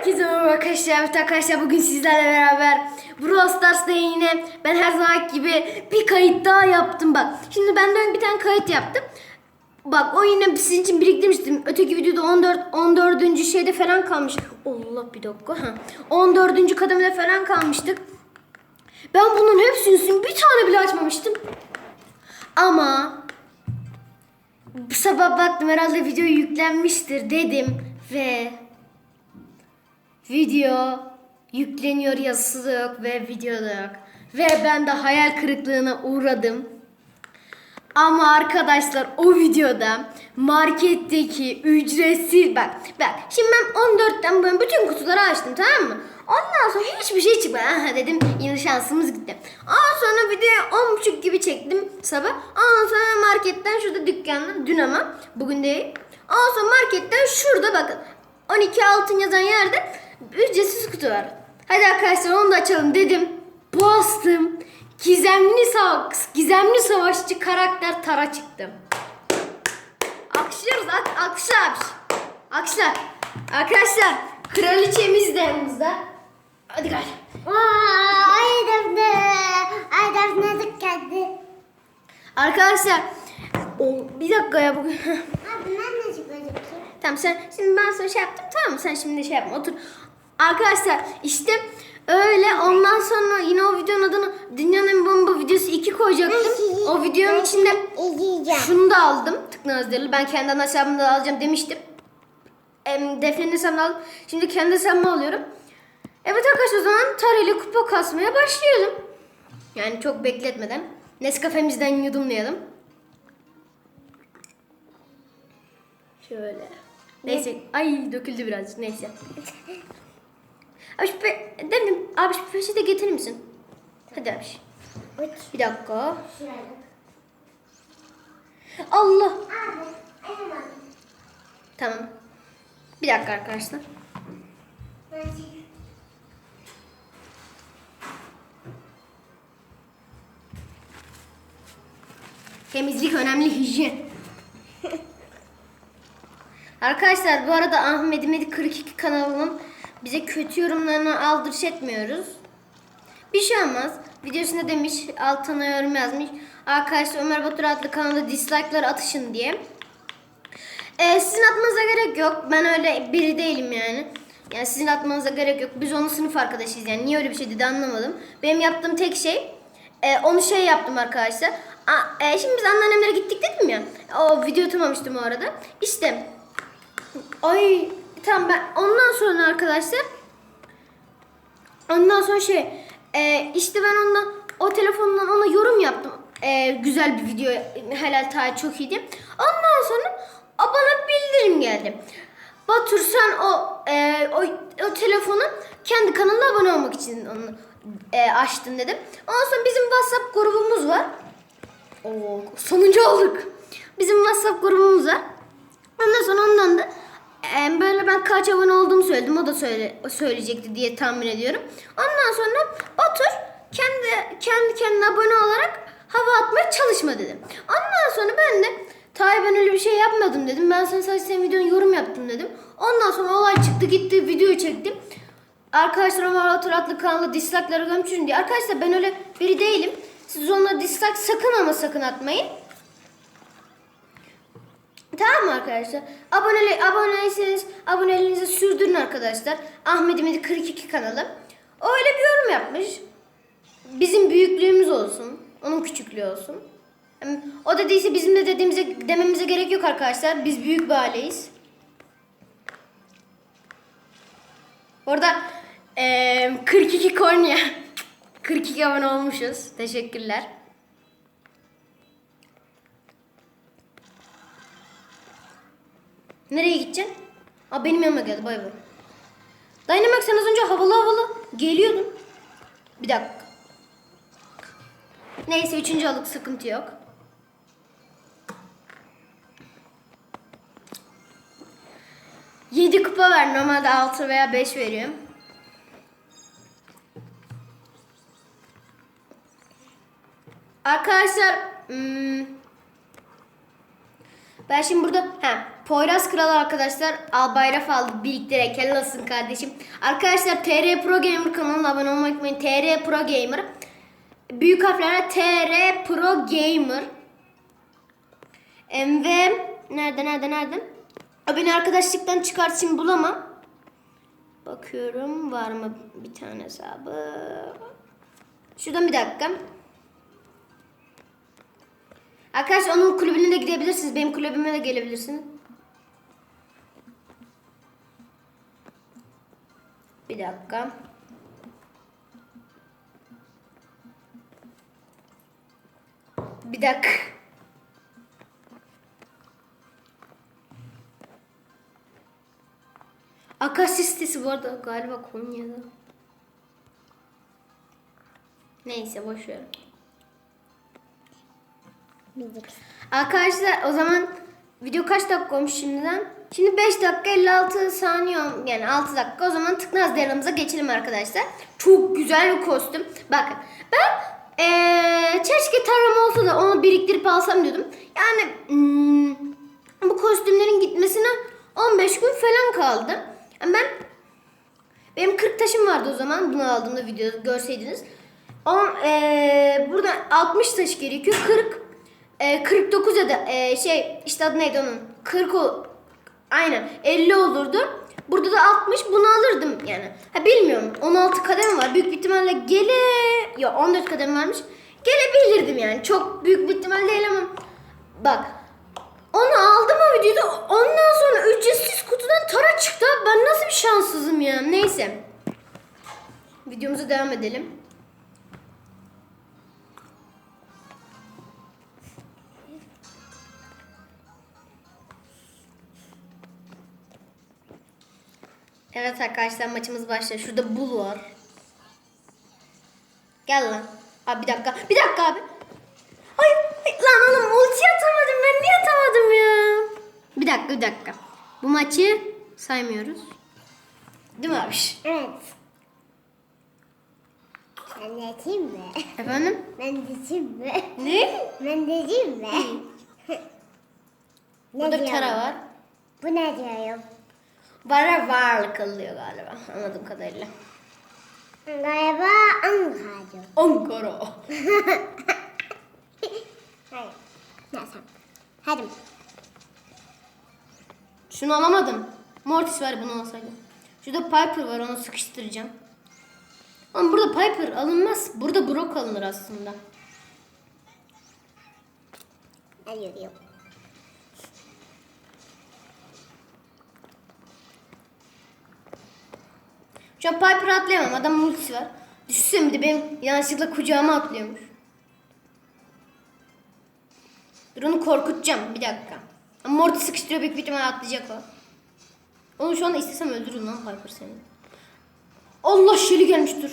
Herkese merhaba arkadaşlar. Evet arkadaşlar bugün sizlerle beraber Brawl Stars'ta yine ben her zaman gibi bir kayıt daha yaptım bak. Şimdi ben de bir tane kayıt yaptım. Bak o yine sizin için biriktirmiştim. Öteki videoda 14 14. şeyde falan kalmış. Allah bir dakika. Ha. 14. kademede falan kalmıştık. Ben bunun hepsini bir tane bile açmamıştım. Ama bu sabah baktım herhalde video yüklenmiştir dedim ve video yükleniyor yazısı da yok ve video da yok. Ve ben de hayal kırıklığına uğradım. Ama arkadaşlar o videoda marketteki ücretsiz bak bak şimdi ben 14'ten ben bütün kutuları açtım tamam mı? Ondan sonra hiçbir şey çıkmadı. Aha dedim yine şansımız gitti. Ondan sonra videoyu 10.30 gibi çektim sabah. Ondan sonra marketten şurada dükkandan dün ama bugün değil. Ondan sonra marketten şurada bakın 12 altın yazan yerde ücretsiz kutu var. Hadi arkadaşlar onu da açalım dedim. Bastım. Gizemli savaş, gizemli savaşçı karakter Tara çıktı. Alkışlıyoruz. Ak alkışlar. Alkışlar. Arkadaşlar kraliçemiz de yanımızda. Hadi gel. Ay Defne. Ay Defne dikkatli. Arkadaşlar o, bir dakika ya bugün. Abi ben nasıl gözüküyor? tamam sen şimdi ben sana şey yaptım tamam mı? Sen şimdi şey yapma otur. Arkadaşlar işte öyle ondan sonra yine o videonun adını Dünyanın en bomba videosu 2 koyacaktım. O videonun içinde. Şunu da aldım. Tıknaz Deli. Ben kendi ana da alacağım demiştim. Em, Defne'nin hesabını aldım. Şimdi kendi hesabımı alıyorum. Evet arkadaşlar o zaman Tara ile kupa kasmaya başlayalım. Yani çok bekletmeden. Nescafe'mizden yudumlayalım. Şöyle. Neyse. Ay döküldü biraz. Neyse. Abi şu pe... Defne, abi şu peçete getirir misin? Hadi abi. Uç. Bir dakika. Allah. Tamam. Bir dakika arkadaşlar. Temizlik önemli hijyen. Arkadaşlar bu arada Ahmet İmedik 42 kanalının bize kötü yorumlarını aldırış etmiyoruz. Bir şey olmaz. Videosunda demiş altına yorum yazmış. Arkadaşlar Ömer Batur adlı kanalda dislike'lar atışın diye. Ee, sizin atmanıza gerek yok. Ben öyle biri değilim yani. Yani sizin atmanıza gerek yok. Biz onun sınıf arkadaşıyız yani. Niye öyle bir şey dedi anlamadım. Benim yaptığım tek şey e, onu şey yaptım arkadaşlar. A, e, şimdi biz anneannemlere gittik dedim ya. O video tutmamıştım o arada. İşte ay tamam ben ondan sonra arkadaşlar ondan sonra şey e, işte ben ondan o telefondan ona yorum yaptım. E, güzel bir video helal tayi çok iyiydi. Ondan sonra o bana bildirim geldi. Batur sen o e, o, o telefonu kendi kanalına abone olmak için onu e, açtın dedim. Ondan sonra bizim WhatsApp grubumuz var. Oo, sonuncu olduk. Bizim WhatsApp grubumuz var. Ondan sonra ondan da e, böyle ben kaç abone olduğumu söyledim. O da söyle, söyleyecekti diye tahmin ediyorum. Ondan sonra Batur kendi kendi kendine abone olarak hava atmaya çalışma dedim. Ondan sonra ben de Tay ben öyle bir şey yapmadım dedim. Ben sana sadece senin videonun yorum yaptım dedim. Ondan sonra olay çıktı gitti videoyu çektim. Arkadaşlar Ömer Batur adlı kanalda dislike'ları gömçürün diye. Arkadaşlar ben öyle biri değilim. Siz onunla dislike sakın ama sakın atmayın. Tamam mı arkadaşlar? Aboneli, aboneyseniz aboneliğinizi sürdürün arkadaşlar. Ahmet İmedi 42 kanalı. Öyle bir yorum yapmış. Bizim büyüklüğümüz olsun. Onun küçüklüğü olsun. O dediyse bizim de dediğimize dememize gerek yok arkadaşlar. Biz büyük bir aileyiz. Orada eee 42 Konya. 42 abone olmuşuz. Teşekkürler. Nereye gideceksin? Aa benim yanıma geldi bay bay. Dynamax sen az önce havalı havalı geliyordun. Bir dakika. Neyse üçüncü alık sıkıntı yok. Yedi kupa ver. Normalde altı veya beş veriyorum. Arkadaşlar hmm, ben şimdi burada ha Poyraz Kral arkadaşlar Albayraf aldı biriktirerek helal kardeşim. Arkadaşlar TR Pro Gamer kanalına abone olmayı unutmayın. TR Pro Gamer. Büyük harflerle TR Pro Gamer. Ve nerede nerede nerede? Beni arkadaşlıktan çıkart şimdi bulamam. Bakıyorum var mı bir tane hesabı. Şuradan bir dakika. Arkadaşlar onun kulübüne de gidebilirsiniz. Benim kulübüme de gelebilirsiniz. Bir dakika. Bir dakika. Akasya sitesi bu arada galiba Konya'da. Neyse boş ver. Arkadaşlar o zaman video kaç dakika olmuş şimdiden? Şimdi 5 dakika 56 saniye yani 6 dakika. O zaman tıknaz yanımıza geçelim arkadaşlar. Çok güzel bir kostüm. Bakın ben eee keşke tarım olsa da onu biriktirip alsam diyordum. Yani hmm, bu kostümlerin gitmesine 15 gün falan kaldı. Yani ben benim 40 taşım vardı o zaman bunu aldığımda videoda görseydiniz. On, eee burada 60 taş gerekiyor. 40 eee 49 ya da eee, şey işte adı neydi onun? 40 o, aynen 50 olurdu. Burada da 60 bunu alırdım yani. Ha bilmiyorum 16 kadem var. Büyük ihtimalle gele ya 14 kadem varmış. Gelebilirdim yani. Çok büyük bir ihtimal değil ama bak onu aldım o videoda. Ondan sonra ücretsiz kutudan tara çıktı. Ben nasıl bir şanssızım ya. Neyse. Videomuza devam edelim. Evet arkadaşlar maçımız başlıyor. Şurada bul var. Gel lan. Abi bir dakika. Bir dakika abi. Hayır. Lan oğlum ulti atamadım. Ben niye atamadım ya? Bir dakika bir dakika. Bu maçı saymıyoruz. Değil mi abi? Evet. Ben de açayım mı? Efendim? Ben de açayım mı? Ne? Ben de açayım mı? Burada bir diyor? tara var. Bu ne diyorum? Bara varlık alıyor galiba. Anladığım kadarıyla. Galiba Ankara. Ankara. Hayır. Neyse. Hadi. Şunu alamadım. Mortis var bunu alsaydım. Şurada Piper var onu sıkıştıracağım. Ama burada Piper alınmaz. Burada Brock alınır aslında. Ben yürüyorum. Şu an Piper atlayamam. Adam multisi var. Düşünsene bir de benim yanlışlıkla kucağıma atlıyormuş. Dur onu korkutacağım. Bir dakika. Ama Mortis sıkıştırıyor büyük bir ihtimalle atlayacak o. Onu şu anda istesem öldürürüm lan Piper seni. Allah şeli gelmiş dur.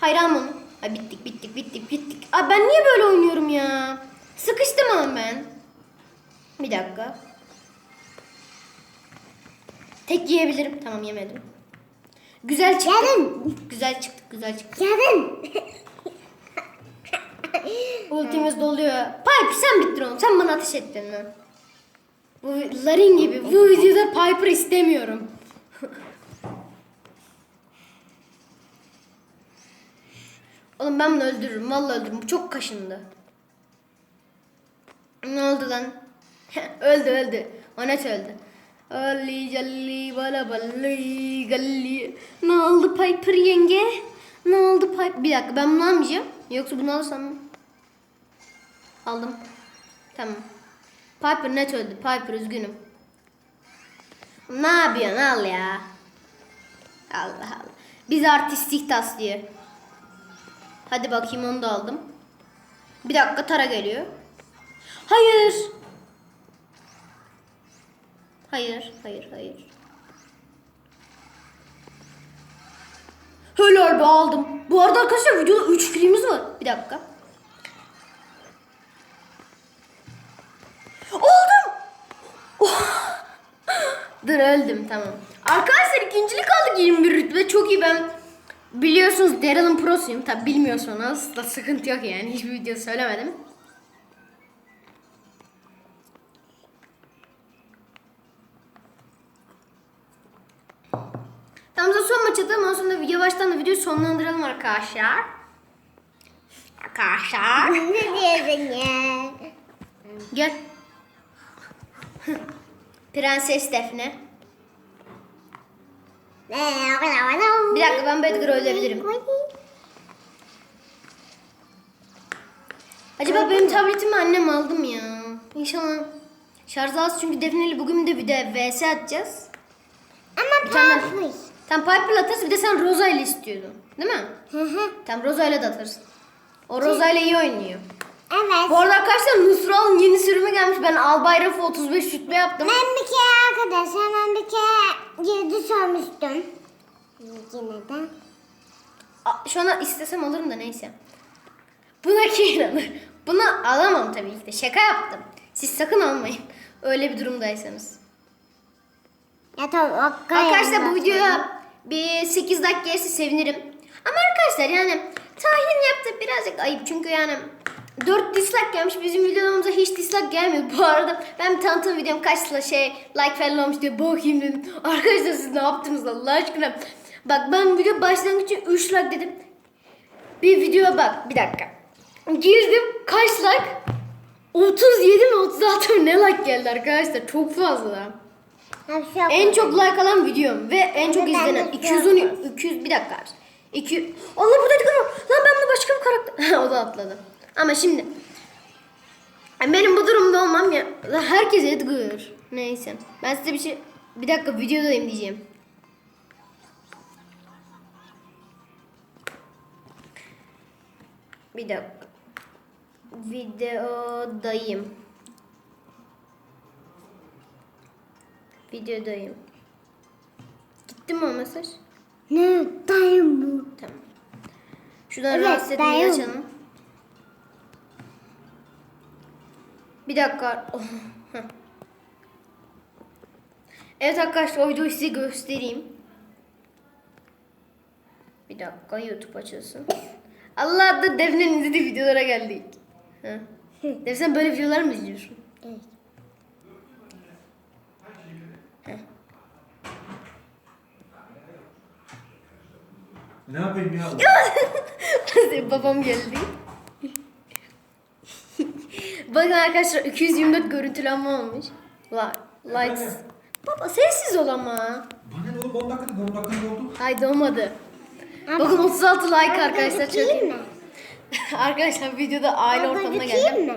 Hayır alma onu. Ay bittik bittik bittik bittik. Ay ben niye böyle oynuyorum ya? Sıkıştım ben. Bir dakika. Tek yiyebilirim. Tamam yemedim. Güzel çıktı. Gelin. Güzel çıktı, güzel çıktı. Gelin. Ultimiz doluyor. Piper sen bittin oğlum. Sen bana ateş ettin mi? Bu Larin gibi. Bu videoda Piper istemiyorum. oğlum ben bunu öldürürüm. Vallahi öldürürüm. Bu çok kaşındı. Ne oldu lan? öldü öldü. O net öldü. Ali jalli bala balli galli. Ne oldu Piper yenge? Ne oldu Piper? Bir dakika ben bunu almayacağım. Yoksa bunu alırsam Aldım. Tamam. Piper net öldü. Piper üzgünüm. Ne yapıyorsun al ya. Allah Allah. Biz artistik taslıyor. Hadi bakayım onu da aldım. Bir dakika Tara geliyor. Hayır. Hayır, hayır, hayır. Helal be aldım. Bu arada arkadaşlar videoda 3 kilimiz var. Bir dakika. Oldum. Oh. Dur öldüm tamam. Arkadaşlar ikincilik aldık 21 rütbe. Çok iyi ben. Biliyorsunuz Daryl'ın prosuyum. Tabi bilmiyorsanız da sıkıntı yok yani. Hiçbir video söylemedim. Ondan sonra video baştan da videoyu sonlandıralım arkadaşlar. Arkadaşlar. ne diyorsun ya? Gel. Prenses Defne. Bir dakika ben Bedgar'ı öldürebilirim. Acaba benim tabletimi annem aldı mı ya? İnşallah. Şarj az çünkü Defne'yle bugün de bir de VS atacağız. Ama tane- Tam Piper'la atarız bir de sen Rosa ile istiyordun. Değil mi? Hı hı. Tam Rosa ile de atarız. O Rosa ile iyi oynuyor. Evet. Bu arada arkadaşlar Nusral'ın yeni sürümü gelmiş. Ben Albay Rafı 35 rütbe yaptım. Ben bir kere arkadaşlar ben bir kere girdi sormuştum. Yine de. A- Şu an istesem alırım da neyse. Buna kim inanır? Bunu alamam tabii ki de. Şaka yaptım. Siz sakın almayın. Öyle bir durumdaysanız. Ya tamam Arkadaşlar bu videoya bir 8 dakika gelirse sevinirim. Ama arkadaşlar yani Tahir'in yaptığı birazcık ayıp. Çünkü yani 4 dislike gelmiş. Bizim videolarımıza hiç dislike gelmiyor. Bu arada ben bir tanıtım videom kaçla şey like falan olmuş diye bakayım dedim. Arkadaşlar siz ne yaptınız Allah aşkına? Bak ben video başlangıç için 3 like dedim. Bir videoya bak bir dakika. Girdim kaç like? 37 mi 36 mı ne like geldi arkadaşlar çok fazla. En çok like alan videom ve en çok izlenen izliyorum. 210 200 bir dakika. 2 Allah burada dikkat. Lan ben bunu başka bir karakter. o da atladı. Ama şimdi benim bu durumda olmam ya. Lan Herkes Edgar. Neyse. Ben size bir şey bir dakika videodayım diyeceğim. Bir dakika. Videodayım. Videodayım. Gitti mi o mesaj? Ne dayım bu? Tamam. Şuradan Evet, rahatsız etmeyi açalım. Bir dakika. Oh, evet arkadaşlar o videoyu size göstereyim. Bir dakika YouTube açılsın. Allah da Defne'nin izlediği videolara geldik. Defne sen böyle videolar mı izliyorsun? Evet. Ne yapayım ya? Babam geldi. Bakın arkadaşlar 224 görüntülenme olmuş. La, likes. Baba sessiz ol ama. Bana ne oğlum 10 dakikada 10 dakikada oldu. Haydi olmadı. Abi, Bakın 36 like Abla arkadaşlar çok iyi. mi? arkadaşlar videoda aile Abla ortamına geldim. mi?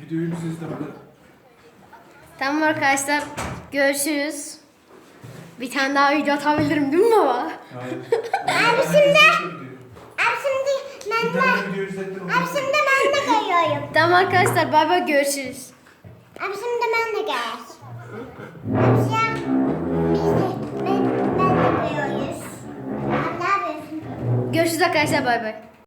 Videoyu biz izlemedik. Tamam arkadaşlar görüşürüz. Bir tane daha video atabilirim değil mi baba? Hayır. Abi şimdi- Abi şimdi ben de... Abi şimdi ben de geliyorum. Tamam arkadaşlar bay bay görüşürüz. Abi şimdi ben de gel. Abi ya biz de ben, ben de geliyoruz. Abi ne yapıyorsun? Görüşürüz arkadaşlar bay bay.